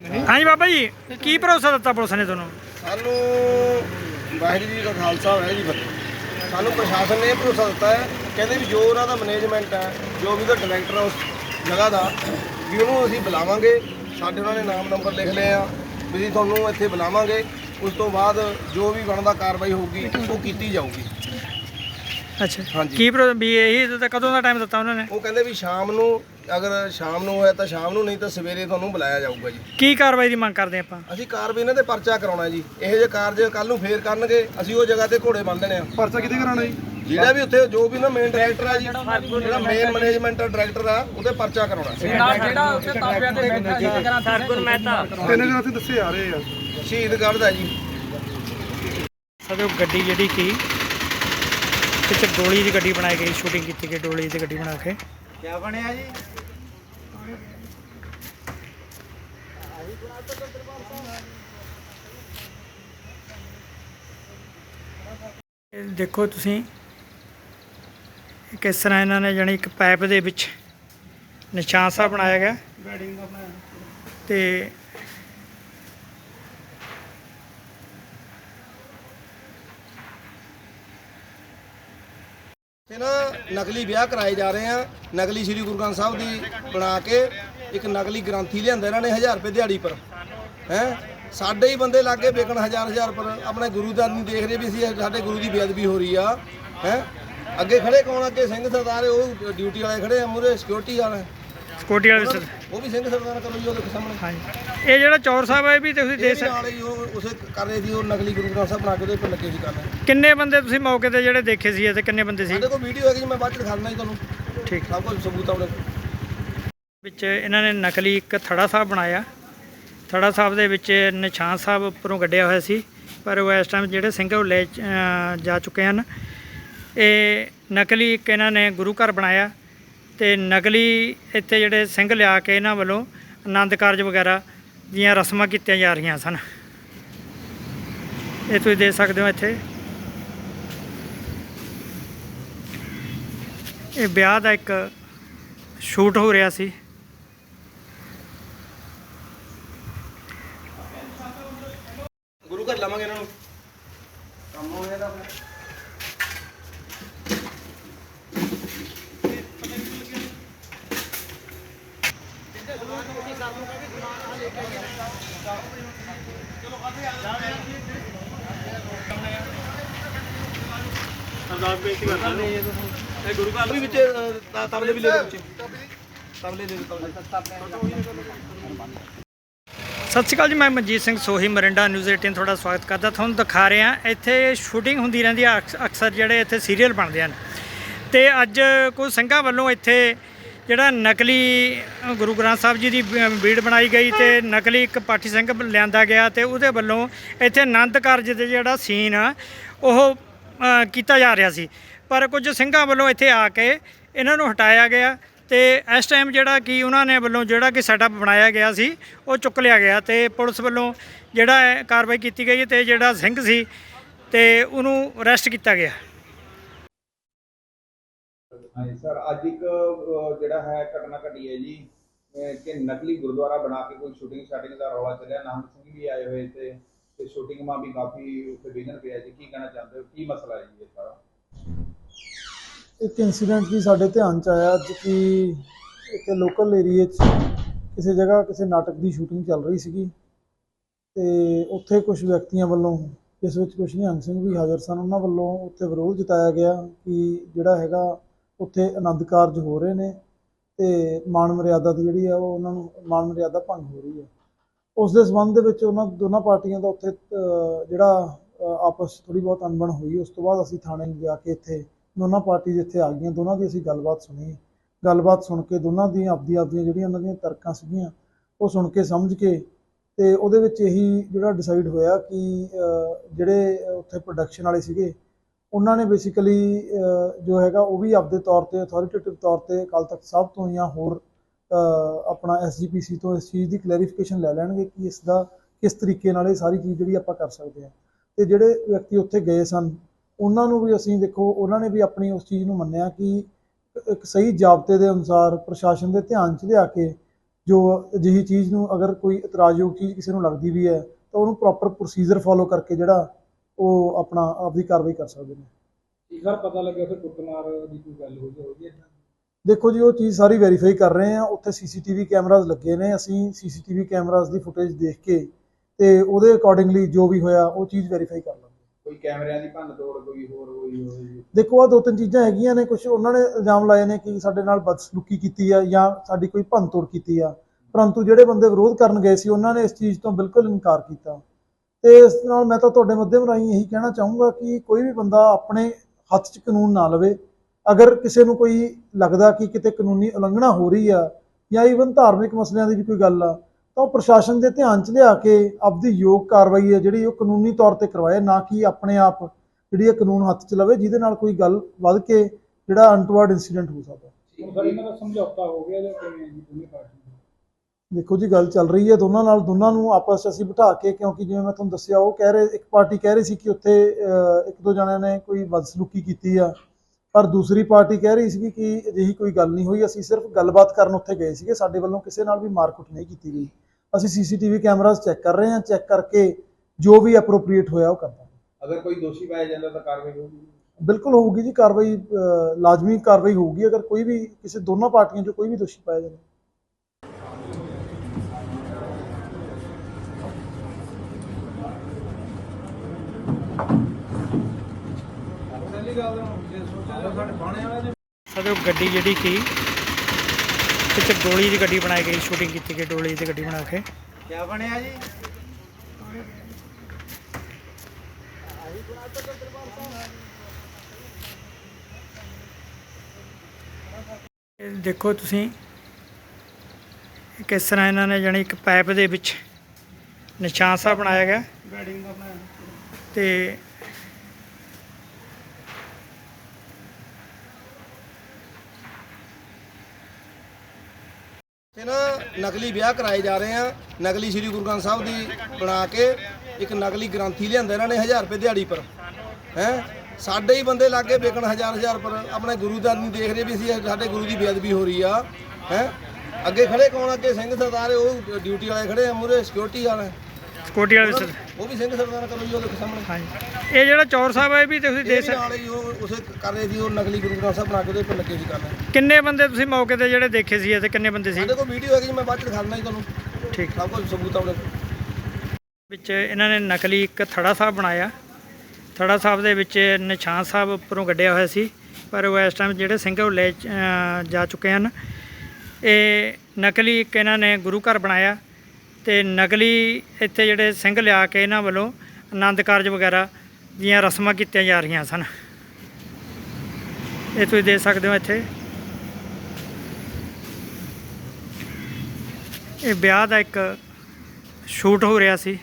ਹਾਂਜੀ ਬਾਬਾ ਜੀ ਕੀ ਭਰੋਸਾ ਦਿੱਤਾ ਪੁਲਿਸ ਨੇ ਤੁਹਾਨੂੰ? ਸਾਨੂੰ ਵਾਹਿਗੁਰੂ ਜੀ ਦਾ ਖਾਲਸਾ ਹੋਇਆ ਜੀ ਫਤਿਹ। ਸਾਨੂੰ ਪ੍ਰਸ਼ਾਸਨ ਨੇ ਇਹ ਭਰੋਸਾ ਦਿੱਤਾ ਹੈ ਕਹਿੰਦੇ ਵੀ ਜੋ ਉਹਨਾਂ ਦਾ ਮੈਨੇਜਮੈਂਟ ਹੈ ਜੋ ਵੀ ਉਹਦਾ ਡਾਇਰੈਕਟਰ ਹੈ ਉਸ ਜਗ੍ਹਾ ਦਾ ਵੀ ਉਹਨੂੰ ਅਸੀਂ ਬੁਲਾਵਾਂਗੇ। ਸਾਡੇ ਉਹਨਾਂ ਨੇ ਨਾਮ ਨੰਬਰ ਲਿਖ ਲਏ ਆ ਵੀ ਅਸੀਂ ਤੁਹਾਨੂੰ ਇੱਥੇ ਬੁਲਾਵਾਂਗੇ। ਉਸ ਤੋਂ ਬਾਅਦ ਜੋ ਵੀ ਬਣਦਾ ਕਾਰਵਾਈ ਹੋਊਗੀ ਉਹ ਕੀਤੀ ਜਾਊਗੀ। ਅੱਛਾ। ਹਾਂਜੀ। ਕੀ ਭਰੋ- ਵੀ ਇਹੀ ਦਿੱਤਾ ਕਦੋਂ ਦਾ ਟਾਈਮ ਦਿੱਤਾ ਉਹਨਾਂ ਨੇ? ਉਹ ਕਹਿੰਦੇ ਵੀ ਸ਼ਾਮ ਨੂੰ ਅਗਰ ਸ਼ਾਮ ਨੂੰ ਹੋਇਆ ਤਾਂ ਸ਼ਾਮ ਨੂੰ ਨਹੀਂ ਤਾਂ ਸਵੇਰੇ ਤੁਹਾਨੂੰ ਬੁਲਾਇਆ ਜਾਊਗਾ ਜੀ। ਕੀ ਕਾਰਵਾਈ ਦੀ ਮੰਗ ਕਰਦੇ ਆਪਾਂ? ਅਸੀਂ ਕਾਰਵਾਈ ਇਹਨਾਂ ਤੇ ਪਰਚਾ ਕਰਾਉਣਾ ਜੀ। ਇਹੋ ਜਿਹੇ ਕਾਰਜ ਕੱਲ ਨੂੰ ਫੇਰ ਕਰਨਗੇ ਅਸੀਂ ਉਹ ਜਗ੍ਹਾ ਤੇ ਘੋੜੇ ਬੰਨ ਦੇਣੇ ਆ। ਪਰਚਾ ਕਿਤੇ ਕਰਾਣਾ ਜੀ? ਜਿਹੜਾ ਵੀ ਉੱਥੇ ਜੋ ਵੀ ਨਾ ਮੇਨ ਡਾਇਰੈਕਟਰ ਆ ਜੀ ਜਿਹੜਾ ਮੇਨ ਮੈਨੇਜਮੈਂਟ ਡਾਇਰੈਕਟਰ ਆ ਉਹਦੇ ਪਰਚਾ ਕਰਾਉਣਾ। ਤਿੰਨ ਦਿਨਾਂ ਤੋਂ ਦੱਸੇ ਆ ਰਹੇ ਆ। ਸ਼ਹੀਦਗੜ੍ਹ ਦਾ ਜੀ। ਸਾਡੇ ਉਹ ਗੱਡੀ ਜਿਹੜੀ ਕੀ ਵਿੱਚ ਗੋਲੀ ਦੀ ਗੱਡੀ ਬਣਾਈ ਗਈ ਸ਼ੂਟਿੰਗ ਕੀਤੀ ਗਈ ਗੋਲੀ ਦੀ ਗੱਡੀ ਬਣਾ ਕੇ। ਕੀ ਬਣਿਆ ਜੀ? ਦੇਖੋ ਤੁਸੀਂ ਕਿਸ ਤਰ੍ਹਾਂ ਇਹਨਾਂ ਨੇ ਜਾਣੀ ਇੱਕ ਪਾਈਪ ਦੇ ਵਿੱਚ ਨਿਸ਼ਾਨ ਬਣਾਇਆ ਗਿਆ। ਤੇ ਤੇ ਨਾ ਨਕਲੀ ਵਿਆਹ ਕਰਾਏ ਜਾ ਰਹੇ ਆ। ਨਕਲੀ ਸ੍ਰੀ ਗੁਰੂ ਗ੍ਰੰਥ ਸਾਹਿਬ ਦੀ ਬਣਾ ਕੇ ਇੱਕ ਨਕਲੀ ਗ੍ਰੰਥੀ ਲਿਆਂਦਾ ਇਹਨਾਂ ਨੇ 1000 ਰੁਪਏ ਦਿਹਾੜੀ ਪਰ। ਹੈ? ਸਾਡੇ ਹੀ ਬੰਦੇ ਲਾਗੇ ਵੇਚਣ ਹਜ਼ਾਰ ਹਜ਼ਾਰ ਪਰ। ਆਪਣੇ ਗੁਰੂ ਦਾ ਨਹੀਂ ਦੇਖ ਰਹੇ ਵੀ ਅਸੀਂ, ਸਾਡੇ ਗੁਰੂ ਦੀ ਬੇਅਦਬੀ ਹੋ ਰਹੀ ਆ। ਹੈ? ਅੱਗੇ ਖੜੇ ਕੌਣ ਅੱਗੇ? ਸਿੰਘ ਸਰਦਾਰ, ਉਹ ਡਿਊਟੀ ਵਾਲੇ ਖੜੇ ਆ ਮੂਰੇ ਸਿਕਿਉਰਿਟੀ ਵਾਲੇ। ਸਕੋਟੀ ਵਾਲੇ ਸਰ। ਉਹ ਵੀ ਸਿੰਘ ਸਰਦਾਰ ਕਰੋ ਜੀ ਉਹ ਦੇਖੋ ਸਾਹਮਣੇ। ਹਾਂਜੀ। ਇਹ ਜਿਹੜਾ ਚੌਰ ਸਾਹਿਬ ਹੈ ਵੀ ਤੁਸੀਂ ਦੇ ਵੀ ਸਕ ਨਾਲ ਹੀ ਉਹ ਉਸੇ ਕਰ ਰਹੇ ਸੀ ਉਹ ਨਕਲੀ ਗੁਰੂ ਗ੍ਰੰਥ ਸਾਹਿਬ ਬਣਾ ਕੇ ਉਹਦੇ ਉੱਪਰ ਲੱਗੇ ਸੀ ਕਰਨ ਕਿੰਨੇ ਬੰਦੇ ਤੁਸੀਂ ਮੌਕੇ ਤੇ ਜਿਹੜੇ ਦੇਖੇ ਸੀ ਤੇ ਕਿੰਨੇ ਬੰਦੇ ਸੀ? ਸਾਡੇ ਕੋਲ ਵੀਡੀਓ ਹੈਗੀ ਜੀ, ਮੈਂ ਬਾਅਦ ਚ ਦਿਖਾ ਦਿੰਦਾ ਜੀ ਤੁਹਾਨੂੰ। ਠੀਕ। ਸਭ ਕੁਝ ਸਬੂਤ ਆ ਉਹਦੇ ਕੋਲ। ਵਿੱਚ ਇਹਨਾਂ ਨੇ ਨਕਲੀ ਇੱਕ ਥੜਾ ਸਾਹਿਬ ਬਣਾਇਆ। ਥੜਾ ਸਾਹਿਬ ਦੇ ਵਿੱਚ ਨਿਸ਼ਾਨ ਸਾਹਿਬ ਉੱਪਰੋਂ ਗੱਡਿਆ ਹੋਇਆ ਸੀ ਪਰ ਉਹ ਇਸ ਟਾਈਮ ਜਿਹੜੇ ਸਿੰਘ ਉਹ ਲੈ ਜਾ ਚੁੱਕੇ ਹਨ। ਇਹ ਨਕਲੀ ਇੱਕ ਇਹਨਾਂ ਨੇ ਗੁਰੂ ਘਰ ਬਣਾਇਆ। ਤੇ ਨਕਲੀ ਇੱਥੇ ਜਿਹੜੇ ਸਿੰਘ ਲਿਆ ਕੇ ਇਹਨਾਂ ਵੱਲੋਂ ਆਨੰਦ ਕਾਰਜ ਵਗੈਰਾ ਦੀਆਂ ਰਸਮਾਂ ਕੀਤੀਆਂ ਜਾ ਰਹੀਆਂ ਸਨ। ਇਹ ਤੁਸੀਂ ਦੇਖ ਸਕਦੇ ਹੋ ਇੱਥੇ। ਇਹ ਵਿਆਹ ਦਾ ਇੱਕ ਸ਼ੂਟ ਹੋ ਰਿਹਾ ਸੀ ਗੁਰੂ ਘਰ ਲਾਵਾਂਗੇ ਇਹਨਾਂ ਨੂੰ ਕੰਮ ਹੋ ਗਿਆ ਤਾਂ ਆਪਣਾ ਗੁਰੂ ਘਰ ਵੀ ਵਿੱਚ ਅ, ਤਬਲੇ ਵੀ ਲੈ ਲਓ ਵਿੱਚ ਤਬਲੇ ਦੇ ਦਿਓ ਤਬਲੇ। ਸਤਿ ਸ਼੍ਰੀ ਅਕਾਲ ਜੀ ਮੈਂ ਮਨਜੀਤ ਸਿੰਘ ਸੋਹੀ ਮਰਿੰਡਾ ਨਿਊਜ਼ 18 ਤੁਹਾਡਾ ਸਵਾਗਤ ਕਰਦਾ। ਤੁਹਾਨੂੰ ਦਿਖਾ ਰਿਹਾ ਇੱਥੇ ਸ਼ੂਟਿੰਗ ਹੁੰਦੀ ਰਹਿੰਦੀ ਆ ਅਕਸ- ਅਕਸਰ ਜਿਹੜੇ ਇੱਥੇ ਸੀਰੀਅਲ ਬਣਦੇ ਹਨ। ਤੇ ਅੱਜ ਕੁਝ ਸਿੰਘਾਂ ਵੱਲੋਂ ਇੱਥੇ ਜਿਹੜਾ ਨਕਲੀ ਗੁਰੂ ਗ੍ਰੰਥ ਸਾਹਿਬ ਜੀ ਦੀ ਬ- ਬੀੜ ਬਣਾਈ ਗਈ ਤੇ ਨਕਲੀ ਇੱਕ ਪਾਠੀ ਸਿੰਘ ਲਿਆਂਦਾ ਗਿਆ ਤੇ ਉਹਦੇ ਵੱਲੋਂ ਇੱਥੇ ਆਨੰਦ ਕਾਰਜ ਦੇ ਜਿਹੜਾ ਸੀਨ ਆ, ਉਹ ਕੀਤਾ ਜਾ ਰਿਹਾ ਸੀ। ਪਰ ਕੁਝ ਸਿੰਘਾਂ ਵੱਲੋਂ ਇੱਥੇ ਆ ਕੇ ਇਹਨਾਂ ਨੂੰ ਹਟਾਇਆ ਗਿਆ ਤੇ ਇਸ ਟਾਈਮ ਜਿਹੜਾ ਕਿ ਉਹਨਾਂ ਨੇ ਵੱਲੋਂ ਜਿਹੜਾ ਕਿ ਸੈਟਅਪ ਬਣਾਇਆ ਗਿਆ ਸੀ, ਉਹ ਚੁੱਕ ਲਿਆ ਗਿਆ ਤੇ ਪੁਲਿਸ ਵੱਲੋਂ ਜਿਹੜਾ ਕਾਰਵਾਈ ਕੀਤੀ ਗਈ ਤੇ ਜਿਹੜਾ ਸਿੰਘ ਸੀ ਤੇ ਉਹਨੂੰ ਅਰੈਸਟ ਕੀਤਾ ਗਿਆ। ਹਾਂਜੀ ਸਰ ਅੱਜ ਇੱਕ ਅਹ, ਜਿਹੜਾ ਹੈ ਘਟਨਾ ਘਟੀ ਹੈ ਜੀ। ਅਹ, ਕਿ ਨਕਲੀ ਗੁਰਦੁਆਰਾ ਬਣਾ ਕੇ ਕੋਈ ਸ਼ੂਟਿੰਗ ਸ਼ਾਟਿੰਗ ਦਾ ਰੌਲਾ ਚੱਲਿਆ। ਨਾਮ ਸਿੰਘ ਵੀ ਆਏ ਹੋਏ ਤੇ ਤੇ ਸ਼ੂਟਿੰਗ ਮਾ ਵੀ ਕਾਫੀ ਉੱਥੇ ਵਿਘਨ ਪਿਆ ਜੀ। ਕੀ ਕਹਿਣਾ ਚਾਹੁੰਦੇ ਹੋ? ਕੀ ਮਸਲਾ ਹੈ ਜੀ ਇਹ ਸਾਰਾ? ਇੱਕ ਇਨਸੀਡੈਂਟ ਵੀ ਸਾਡੇ ਧਿਆਨ ਚ ਆਇਆ ਅੱਜ ਕਿ ਇੱਕ ਲੋਕਲ ਏਰੀਏ 'ਚ ਕਿਸੇ ਜਗ੍ਹਾ ਕਿਸੇ ਨਾਟਕ ਦੀ ਸ਼ੂਟਿੰਗ ਚੱਲ ਰਹੀ ਸੀਗੀ। ਤੇ ਉੱਥੇ ਕੁਝ ਵਿਅਕਤੀਆਂ ਵੱਲੋਂ ਜਿਸ ਵਿੱਚ ਕੁਝ ਨਿਹੰਗ ਸਿੰਘ ਵੀ ਹਾਜ਼ਰ ਸਨ ਉਹਨਾਂ ਵੱਲੋਂ ਉੱਥੇ ਵਿਰੋਧ ਜਤਾਇਆ ਗਿਆ ਕਿ ਜਿਹੜਾ ਹੈਗਾ ਉੱਥੇ ਆਨੰਦ ਕਾਰਜ ਹੋ ਰਹੇ ਨੇ ਤੇ ਮਾਨ ਮਰਿਆਦਾ ਦੀ ਜਿਹੜੀ ਆ ਉਹ ਉਹਨਾਂ ਨੂੰ ਮਾਨ ਮਰਿਆਦਾ ਭੰਗ ਹੋ ਰਹੀ ਹੈ ਉਸ ਦੇ ਸੰਬੰਧ ਦੇ ਵਿੱਚ ਉਹਨਾਂ ਦੋਨਾਂ ਪਾਰਟੀਆਂ ਦਾ ਉੱਥੇ ਜਿਹੜਾ ਆਪਸ ਥੋੜੀ ਬਹੁਤ ਅਣਬਣ ਹੋਈ। ਉਸ ਤੋਂ ਬਾਅਦ ਅਸੀਂ ਥਾਣੇ ਜਾ ਕੇ ਇੱਥੇ ਦੋਨਾਂ ਪਾਰਟੀ ਇੱਥੇ ਆ ਗਈਆਂ। ਦੋਨਾਂ ਦੀ ਅਸੀਂ ਗੱਲਬਾਤ ਸੁਣੀ। ਗੱਲਬਾਤ ਸੁਣ ਕੇ ਦੋਨਾਂ ਦੀਆਂ ਆਪਦੀ ਆਪਦੀਆਂ ਜਿਹੜੀਆਂ ਉਹਨਾਂ ਦੀਆਂ ਤਰਕਾਂ ਸੀਗੀਆਂ, ਉਹ ਸੁਣ ਕੇ ਸਮਝ ਕੇ ਤੇ ਉਹਦੇ ਵਿੱਚ ਇਹੀ ਜਿਹੜਾ ਡਿਸਾਈਡ ਹੋਇਆ ਕਿ ਜਿਹੜੇ ਉੱਥੇ ਪ੍ਰੋਡਕਸ਼ਨ ਵਾਲੇ ਸੀਗੇ ਉਹਨਾਂ ਨੇ ਬੇਸਿਕਲੀ ਜੋ ਹੈਗਾ ਉਹ ਵੀ ਆਪਦੇ ਤੌਰ ਤੇ ਅਥਾਰਟੇਟਿਵ ਤੌਰ ਤੇ ਅਕਾਲ ਤਖਤ ਸਾਹਿਬ ਤੋਂ ਜਾਂ ਹੋਰ ਅ, ਆਪਣਾ ਐਸਜੀਪੀਸੀ ਤੋਂ ਇਸ ਚੀਜ਼ ਦੀ ਕਲੈਰੀਫਿਕੇਸ਼ਨ ਲੈ ਲੈਣਗੇ ਕਿ ਇਸ ਦਾ ਕਿਸ ਤਰੀਕੇ ਨਾਲ ਇਹ ਸਾਰੀ ਚੀਜ਼ ਜਿਹੜੀ ਆਪਾਂ ਕਰ ਸਕਦੇ ਹਾਂ। ਤੇ ਜਿਹੜੇ ਵਿਅਕਤੀ ਉੱਥੇ ਗਏ ਸਨ ਉਹਨਾਂ ਨੂੰ ਵੀ ਅਸੀਂ ਦੇਖੋ ਉਹਨਾਂ ਨੇ ਵੀ ਆਪਣੀ ਉਸ ਚੀਜ਼ ਨੂੰ ਮੰਨਿਆ ਕਿ ਇੱਕ ਸਹੀ ਜਾਬਤੇ ਦੇ ਅਨੁਸਾਰ ਪ੍ਰਸ਼ਾਸਨ ਦੇ ਧਿਆਨ 'ਚ ਲਿਆ ਕੇ ਜੋ ਅਜਿਹੀ ਚੀਜ਼ ਨੂੰ ਅਗਰ ਕੋਈ ਇਤਰਾਜ਼ਯੋਗ ਚੀਜ਼ ਕਿਸੇ ਨੂੰ ਲੱਗਦੀ ਵੀ ਹੈ ਤਾਂ ਉਹਨੂੰ ਪ੍ਰੋਪਰ ਪ੍ਰੋਸੀਜਰ ਫੋਲੋ ਕਰਕੇ ਜਿਹੜਾ ਉਹ ਆਪਣਾ ਆਪਦੀ ਕਾਰਵਾਈ ਕਰ ਸਕਦੇ ਨੇ। ਇੱਕ ਵਾਰ ਪਤਾ ਲੱਗਿਆ ਉੱਥੇ ਕੁੱਟਮਾਰ ਦੀ ਕੋਈ ਗੱਲ ਹੋਈ ਹੋਈ ਹੈ ਦੇਖੋ ਜੀ ਉਹ ਚੀਜ਼ ਸਾਰੀ ਵੈਰੀਫਾਈ ਕਰ ਰਹੇ ਆ ਉੱਥੇ ਸੀਸੀਟੀਵੀ ਕੈਮਰਾਜ਼ ਲੱਗੇ ਨੇ। ਅਸੀਂ ਸੀਸੀਟੀਵੀ ਕੈਮਰਾਜ਼ ਦੀ ਫੁਟੇਜ ਦੇਖ ਕੇ ਤੇ ਉਹਦੇ ਅਕੋਰਡਿੰਗਲੀ ਜੋ ਵੀ ਹੋਇਆ ਉਹ ਚੀਜ਼ ਵੈਰੀਫਾਈ ਕਰ ਲਾਂਗੇ। ਕੋਈ ਕੈਮਰਿਆਂ ਦੀ ਭੰਨ ਤੋੜ ਕੋਈ ਹੋਰ ਹੋਈ ਹੋਈ ਦੇਖੋ ਆ ਦੋ ਤਿੰਨ ਚੀਜ਼ਾਂ ਹੈਗੀਆਂ ਨੇ। ਕੁਝ ਉਹਨਾਂ ਨੇ ਇਲਜ਼ਾਮ ਲਾਏ ਨੇ ਕਿ ਸਾਡੇ ਨਾਲ ਬਦਸਲੂਕੀ ਕੀਤੀ ਆ ਜਾਂ ਸਾਡੀ ਕੋਈ ਭੰਨਤੋੜ ਕੀਤੀ ਆ। ਪਰੰਤੂ ਜਿਹੜੇ ਬੰਦੇ ਵਿਰੋਧ ਕਰਨ ਗਏ ਸੀ ਉਹਨਾਂ ਨੇ ਇਸ ਚੀਜ਼ ਤੋਂ ਬਿਲਕੁਲ ਇਨਕਾਰ ਕੀਤਾ। ਤੇ ਇਸ ਨਾਲ ਮੈਂ ਤਾਂ ਤੁਹਾਡੇ ਮਾਧਿਅਮ ਰਾਹੀਂ ਇਹੀ ਕਹਿਣਾ ਚਾਹੂੰਗਾ ਕਿ ਕੋਈ ਵੀ ਬੰਦਾ ਆਪਣੇ ਹੱਥ 'ਚ ਕਾਨੂੰਨ ਨਾ ਲਵੇ। ਅਗਰ ਕਿਸੇ ਨੂੰ ਕੋਈ ਲੱਗਦਾ ਕਿ ਕਿਤੇ ਕਾਨੂੰਨੀ ਉਲੰਘਣਾ ਹੋ ਰਹੀ ਆ ਜਾਂ ਈਵਨ ਧਾਰਮਿਕ ਮਸਲਿਆਂ ਦੀ ਵੀ ਕੋਈ ਗੱਲ ਆ ਤਾਂ ਉਹ ਪ੍ਰਸ਼ਾਸਨ ਦੇ ਧਿਆਨ 'ਚ ਲਿਆ ਕੇ ਆਪਦੀ ਯੋਗ ਕਾਰਵਾਈ ਹੈ ਜਿਹੜੀ ਉਹ ਕਾਨੂੰਨੀ ਤੌਰ ਤੇ ਕਰਵਾਏ ਨਾ ਕਿ ਆਪਣੇ ਆਪ ਜਿਹੜੀ ਇਹ ਕਾਨੂੰਨ ਹੱਥ 'ਚ ਲਵੇ ਜਿਹਦੇ ਨਾਲ ਕੋਈ ਗੱਲ ਵੱਧ ਕੇ ਜਿਹੜਾ ਅਨਟਵਰਡ ਇਨਸੀਡੈਂਟ ਹੋ ਸਕਦਾ। ਸਮਝੌਤਾ ਹੋ ਗਿਆ ਜਾਂ ਕਿਵੇਂ ਜੀ ਦੋਨੇ ਪਾਰਟੀਆਂ? ਦੇਖੋ ਜੀ ਗੱਲ ਚੱਲ ਰਹੀ ਹੈ ਦੋਨਾਂ ਨਾਲ ਦੋਨਾਂ ਨੂੰ ਆਪਸ 'ਚ ਅਸੀਂ ਬਿਠਾ ਕੇ ਕਿਉਂਕਿ ਜਿਵੇਂ ਮੈਂ ਤੁਹਾਨੂੰ ਦੱਸਿਆ ਉਹ ਕਹਿ ਰਹੇ ਇੱਕ ਪਾਰਟੀ ਕਹਿ ਰਹੀ ਸੀ ਕਿ ਉੱਥੇ ਇੱਕ ਦੋ ਜਣਿਆਂ ਨੇ ਕੋਈ ਬਦਸਲੂਕੀ ਕੀਤੀ ਆ ਪਰ ਦੂਸਰੀ ਪਾਰਟੀ ਕਹਿ ਰਹੀ ਸੀ ਕਿ ਅਜਿਹੀ ਕੋਈ ਗੱਲ ਨਹੀਂ ਹੋਈ ਅਸੀਂ ਸਿਰਫ ਗੱਲਬਾਤ ਕਰਨ ਉੱਥੇ ਗਏ ਸੀਗੇ ਸਾਡੇ ਵੱਲੋਂ ਕਿਸੇ ਨਾਲ ਵੀ ਮਾਰਕੁੱਟ ਨਹੀਂ ਕੀਤੀ ਗਈ। ਅਸੀਂ ਸੀਸੀਟੀਵੀ ਕੈਮਰਾਜ਼ ਚੈੱਕ ਕਰ ਰਹੇ ਹਾਂ ਚੈੱਕ ਕਰਕੇ ਜੋ ਵੀ ਐਪਰੋਪ੍ਰੀਏਟ ਹੋਇਆ ਉਹ ਕਰਦਾ ਅਗਰ ਕੋਈ ਦੋਸ਼ੀ ਪਾਇਆ ਜਾਂਦਾ ਤਾਂ ਕਾਰਵਾਈ ਹੋਊਗੀ? ਬਿਲਕੁਲ ਹੋਊਗੀ ਜੀ ਕਾਰਵਾਈ ਲਾਜ਼ਮੀ ਕਾਰਵਾਈ ਹੋਊਗੀ ਅਗਰ ਕੋਈ ਵੀ ਕਿਸੇ ਦੋਨੋਂ ਪਾਰਟੀਆਂ 'ਚੋਂ ਕੋਈ ਵੀ ਦੋਸ਼ੀ ਪਾਇਆ ਜਾਂਦਾ। ਸਾਡੇ ਗੱਡੀ ਜਿਹੜੀ ਕੀ ਵਿੱਚ ਗੋਲੀ ਦੀ ਗੱਡੀ ਬਣਾਈ ਗਈ ਸ਼ੂਟਿੰਗ ਕੀਤੀ ਗਈ ਡੋਲੀ ਦੀ ਗੱਡੀ ਬਣਾ ਕੇ। ਇਹ ਦੇਖੋ ਤੁਸੀਂ ਕਿਸ ਤਰ੍ਹਾਂ ਇਹਨਾਂ ਨੇ ਜਾਣੀ ਇੱਕ ਪਾਈਪ ਦੇ ਵਿੱਚ ਨਿਸ਼ਾਨ ਸਾਹਿਬ ਬਣਾਇਆ ਗਿਆ। ਤੇ ਤੇ ਨਾ ਨਕਲੀ ਵਿਆਹ ਕਰਾਏ ਜਾ ਰਹੇ ਆ। ਨਕਲੀ ਸ੍ਰੀ ਗੁਰੂ ਗ੍ਰੰਥ ਸਾਹਿਬ ਦੀ ਬਣਾ ਕੇ ਇੱਕ ਨਕਲੀ ਗ੍ਰੰਥੀ ਲਿਆਂਦਾ ਇਹਨਾਂ ਨੇ 1000 ਰੁਪਏ ਦਿਹਾੜੀ ਪਰ। ਹੈ? ਸਾਡੇ ਹੀ ਬੰਦੇ ਲਾਗੇ ਵੇਚਣ ਹਜ਼ਾਰ ਹਜ਼ਾਰ ਪਰ ਆਪਣੇ ਗੁਰੂ ਦਾ ਨਹੀਂ ਦੇਖ ਰਹੇ ਵੀ ਅਸੀਂ ਸਾਡੇ ਗੁਰੂ ਦੀ ਬੇਅਦਬੀ ਹੋ ਰਹੀ ਆ। ਹੈ? ਅੱਗੇ ਖੜੇ ਕੌਣ ਅੱਗੇ ਸਿੰਘ ਸਰਦਾਰ, ਉਹ ਡਿਊਟੀ ਵਾਲੇ ਖੜੇ ਆ ਮੂਰੇ ਸਿਕਿਉਰਿਟੀ ਵਾਲੇ। ਕੋਟੀ ਵਾਲੇ ਵਿੱਚ ਉਹ ਵੀ ਸਿੰਘ ਸਰਦਾਰ ਕਰੋ ਜੀ ਉਹਦੇ ਸਾਹਮਣੇ। ਹਾਂਜੀ। ਇਹ ਜਿਹੜਾ ਚੌਰ ਸਾਹਿਬ ਹੈ ਇਹ ਵੀ ਤੁਸੀਂ ਇਹ ਦੇਖ ਵੀ ਸਕਦੇ ਨਾਲ ਹੀ ਉਹ ਉਸੇ ਕਰ ਰਹੇ ਸੀ ਉਹ ਨਕਲੀ ਗੁਰੂ ਗ੍ਰੰਥ ਸਾਹਿਬ ਬਣਾ ਕੇ ਉਹਦੇ ਉੱਪਰ ਲੱਗੇ ਸੀ ਕਰਨ। ਕਿੰਨੇ ਬੰਦੇ ਤੁਸੀਂ ਮੌਕੇ ਤੇ ਜਿਹੜੇ ਦੇਖੇ ਸੀ ਇੱਥੇ? ਕਿੰਨੇ ਬੰਦੇ ਸੀ? ਸਾਡੇ ਕੋਲ ਵੀਡੀਓ ਹੈਗੀ ਜੀ, ਮੈਂ ਬਾਅਦ ਚ ਦਿਖਾ ਦਿੰਦਾ ਜੀ ਤੁਹਾਨੂੰ। ਠੀਕ। ਸਭ ਕੁਝ ਸਬੂਤ ਆ ਉਹਦੇ ਕੋਲ। ਵਿੱਚ ਇਹਨਾਂ ਨੇ ਨਕਲੀ ਇੱਕ ਥੜਾ ਸਾਹਿਬ ਬਣਾਇਆ। ਥੜਾ ਸਾਹਿਬ ਦੇ ਵਿੱਚ ਨਿਸ਼ਾਨ ਸਾਹਿਬ ਉੱਪਰੋਂ ਗੱਡਿਆ ਹੋਇਆ ਸੀ ਪਰ ਉਹ ਇਸ ਟਾਈਮ ਜਿਹੜੇ ਸਿੰਘ ਉਹ ਲੈ ਚ- ਅਹ ਜਾ ਚੁੱਕੇ ਹਨ। ਇਹ ਨਕਲੀ ਇੱਕ ਇਹਨਾਂ ਨੇ ਗੁਰੂ ਘਰ ਬਣਾਇਆ। ਤੇ ਨਕਲੀ ਇੱਥੇ ਜਿਹੜੇ ਸਿੰਘ ਲਿਆ ਕੇ ਇਹਨਾਂ ਵੱਲੋਂ ਆਨੰਦ ਕਾਰਜ ਵਗੈਰਾ ਦੀਆਂ ਰਸਮਾਂ ਕੀਤੀਆਂ ਜਾ ਰਹੀਆਂ ਸਨ। ਇਹ ਤੁਸੀਂ ਦੇਖ ਸਕਦੇ ਹੋ ਇੱਥੇ। ਇਹ ਵਿਆਹ ਦਾ ਇੱਕ ਸ਼ੂਟ ਹੋ ਰਿਹਾ ਸੀ।